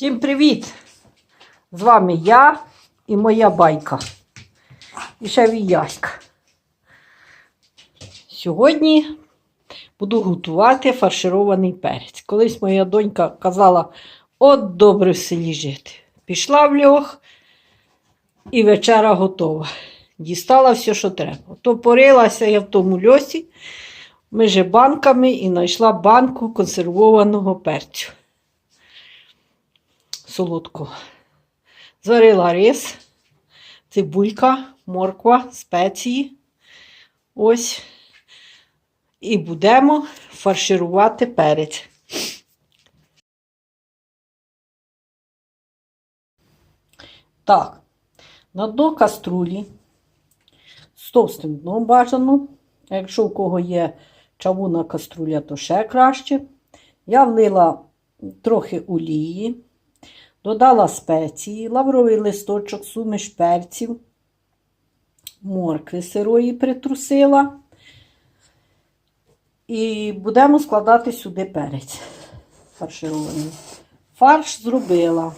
Всім привіт! З вами я і моя байка. І ще віяська. Сьогодні буду готувати фарширований перець. Колись моя донька казала, от добре в селі жити. Пішла в льох і вечера готова. Дістала все, що треба. То порилася я в тому льосі між банками і знайшла банку консервованого перцю солодкого. Зварила рис, цибулька, морква, спеції. Ось. І будемо фарширувати перець. Так, на дно каструлі з товстим дном бажано. Якщо у кого є чавуна каструля, то ще краще. Я влила трохи олії, додала спеції, лавровий листочок, суміш перців, моркви сирої притрусила. І будемо складати сюди перець фарширований. Фарш зробила.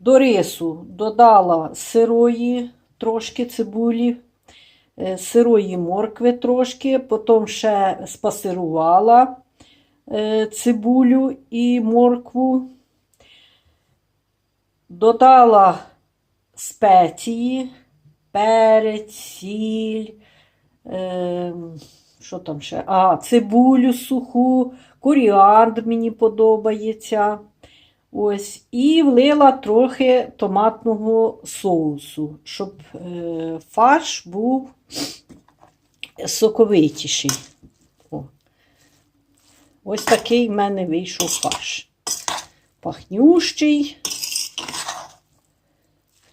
До рису додала сирої трошки цибулі, е, сирої моркви трошки, потім ще спасирувала е, цибулю і моркву. Додала спеції, перець, сіль, е, що там ще? А, цибулю суху, коріандр мені подобається. Ось, і влила трохи томатного соусу, щоб е, фарш був соковитіший. О. Ось такий в мене вийшов фарш. Пахнющий,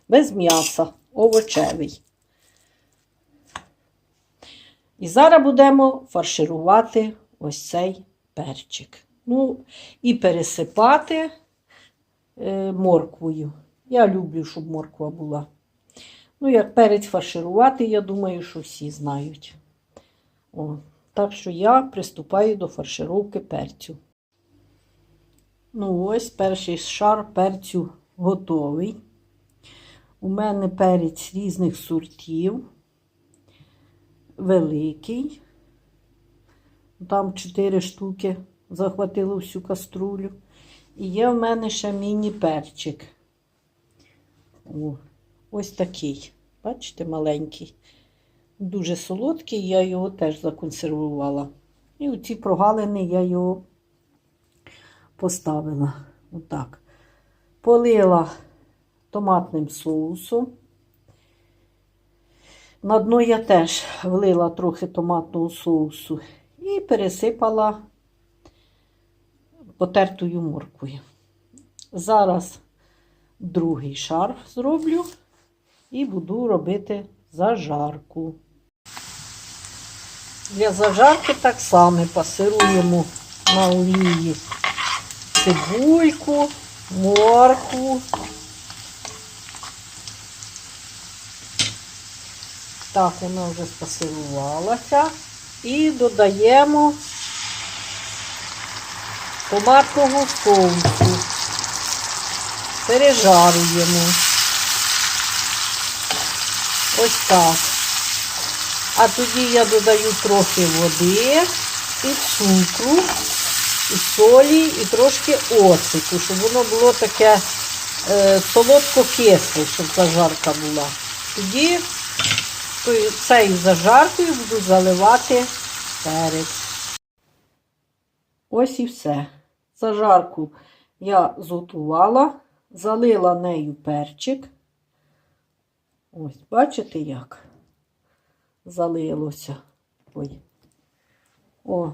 без м'яса, овочевий. І зараз будемо фарширувати ось цей перчик. Ну, і пересипати е, морквою. Я люблю, щоб морква була. Ну, як перець фарширувати, я думаю, що всі знають. О, так що я приступаю до фаршировки перцю. Ну, ось перший шар перцю готовий. У мене перець різних сортів. Великий. Там 4 штуки захватило всю каструлю. І є в мене ще міні-перчик. Ось такий. Бачите, маленький. Дуже солодкий, я його теж законсервувала. І у ці прогалини я його поставила. Отак. Полила томатним соусом. На дно я теж влила трохи томатного соусу і пересипала потертою морквою. Зараз другий шар зроблю і буду робити зажарку. Для зажарки так само пасируємо на олії цибульку, моркву. Так, вона вже спасирувалася. І додаємо томатного соусу. Пережарюємо. Ось так. А тоді я додаю трохи води і цукру, і солі, і трошки оцету, щоб воно було таке е, солодко-кисле, щоб зажарка була. Тоді цією зажаркою буду заливати перець. Ось і все. Зажарку я зготувала, залила нею перчик. Ось, бачите, як залилося. Ой. О,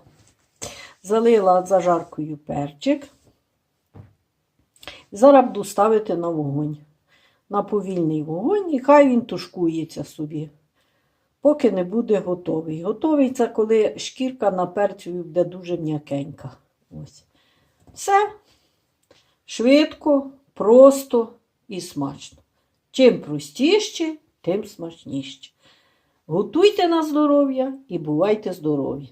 залила зажаркою перчик. Зараз буду ставити на вогонь. На повільний вогонь, і хай він тушкується собі, поки не буде готовий. Готовий це коли шкірка на перцю буде дуже м'якенька. Ось. Все швидко, просто і смачно. Чим простіше, тим смачніше. Готуйте на здоров'я і бувайте здорові!